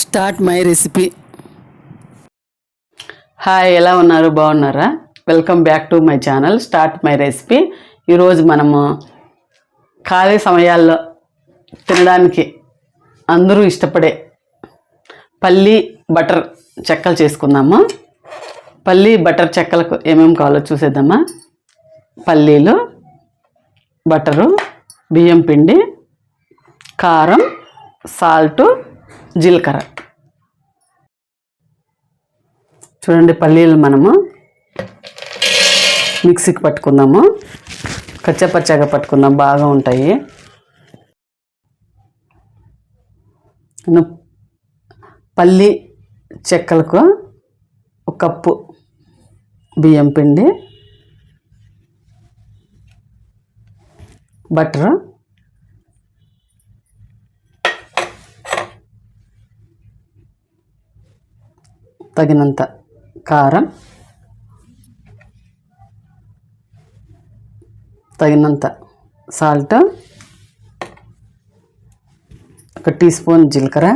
Start my recipe. Hi ఎలా ఉన్నారు? బాగున్నారా? Welcome back to my channel start my recipe. ఈరోజు మనము ఖాళీ సమయాల్లో తినడానికి అందరూ ఇష్టపడే పల్లి బటర్ చెక్కలు చేసుకుందాము? పల్లి బటర్ చెక్కలకు ఏమేమి కావాలో చూసేద్దామా? పల్లీలు బటరు బియ్యం పిండి కారం సాల్టు జీలకర్ర. చూడండి పల్లీలు మనము. మిక్సీకి పట్టుకుందాము. కచ్చపచ్చగా పట్టుకుందాం బాగా ఉంటాయి. పల్లి చెక్కలకు ఒక కప్పు బియ్యం పిండి. బటర్. తగినంత కారం తగినంత సాల్ట్ ఒక టీ స్పూన్ జీలకర్ర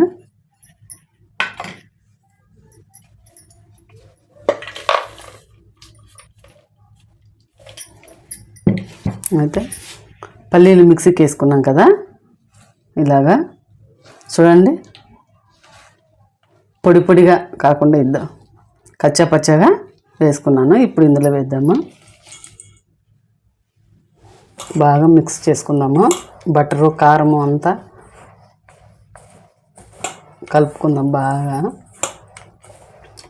అయితే పల్లీలు మిక్సీకి వేసుకున్నాం కదా ఇలాగా. చూడండి. పొడి పొడిగా కాకుండా ఇద్దాం. కచ్చా పచ్చగా వేసుకున్నాను. ఇప్పుడు ఇందులో వేద్దాము? బాగా మిక్స్ చేసుకుందాము? బటరు కారము అంతా కలుపుకుందాం బాగా.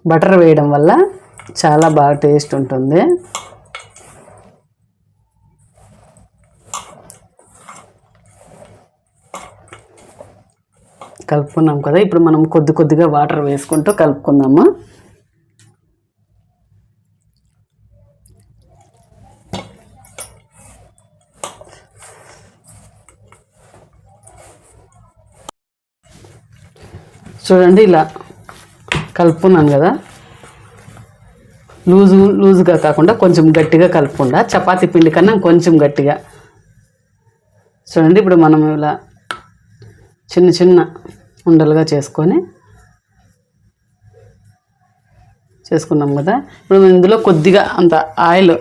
బటర్ వేయడం వల్ల చాలా బాగా టేస్ట్ ఉంటుంది. కలుపుకున్నాం కదా. ఇప్పుడు మనం కొద్ది కొద్దిగా వాటర్ వేసుకుంటూ కలుపుకుందాము? చూడండి ఇలా కలుపుకున్నాను కదా. లూజు లూజుగా కాకుండా కొంచెం గట్టిగా కలుపుకుండా చపాతీ పిండి కన్నా కొంచెం గట్టిగా. చూడండి ఇప్పుడు మనం ఇలా చిన్న చిన్న ఉండలుగా చేసుకొని చేసుకున్నాం కదా. ఇప్పుడు ఇందులో కొద్దిగా అంత ఆయిల్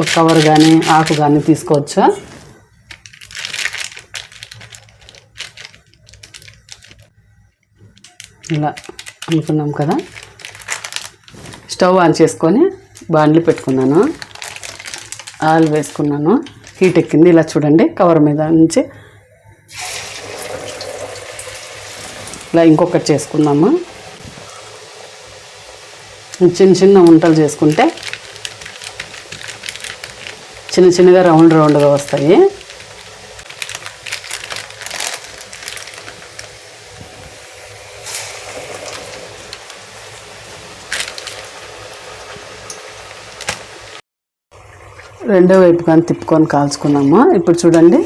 ఒక కవర్ కానీ ఆకు కానీ తీసుకోవచ్చా? ఇలా అనుకున్నాం కదా. స్టవ్ ఆన్ చేసుకొని బాండ్లు పెట్టుకున్నాను. ఆయిల్ వేసుకున్నాను. హీట్ ఎక్కింది. ఇలా చూడండి కవర్ మీద నుంచి. ఇలా ఇంకొకటి చేసుకుందాము? చిన్న చిన్న వంటలు చేసుకుంటే చిన్న చిన్నగా రౌండ్ రౌండ్గా వస్తాయి. రెండో వైపు కానీ తిప్పుకొని కాల్చుకున్నాము? ఇప్పుడు చూడండి.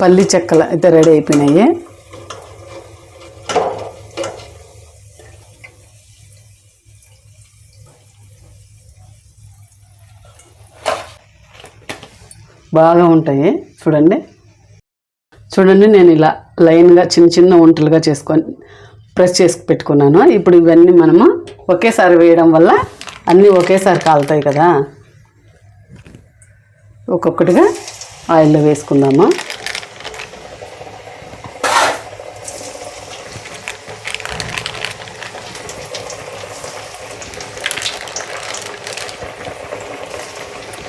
పల్లి చెక్కలు అయితే రెడీ అయిపోయినాయి. బాగా ఉంటాయి. చూడండి. చూడండి నేను ఇలా లైన్గా చిన్న చిన్న వంటలుగా చేసుకొని ప్రెస్ చేసి పెట్టుకున్నాను. ఇప్పుడు ఇవన్నీ మనము ఒకేసారి వేయడం వల్ల అన్నీ ఒకేసారి కాలుతాయి కదా? ఒక్కొక్కటిగా ఆయిల్లో వేసుకుందాము?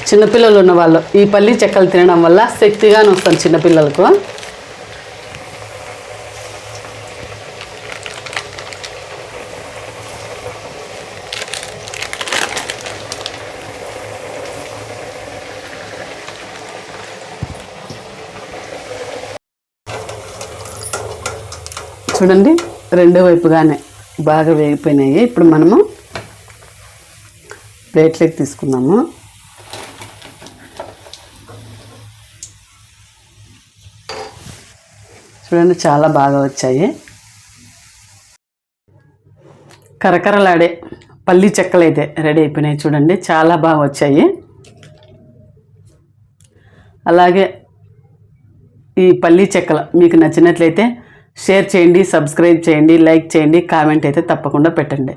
చిన్నపిల్లలు ఉన్న వాళ్ళు ఈ పల్లి చెక్కలు తినడం వల్ల శక్తిగానే వస్తాను చిన్నపిల్లలకు. చూడండి రెండో వైపుగానే బాగా వేగిపోయినాయి. ఇప్పుడు మనము ప్లేట్లోకి తీసుకుందాము. చూడండి చాలా బాగా వచ్చాయి. కరకరలాడే పల్లి చెక్కలు అయితే రెడీ అయిపోయినాయి చూడండి చాలా బాగా వచ్చాయి. అలాగే ఈ పల్లీ చెక్కలు మీకు నచ్చినట్లయితే షేర్ చేయండి సబ్స్క్రైబ్ చేయండి లైక్ చేయండి కామెంట్ అయితే తప్పకుండా పెట్టండి.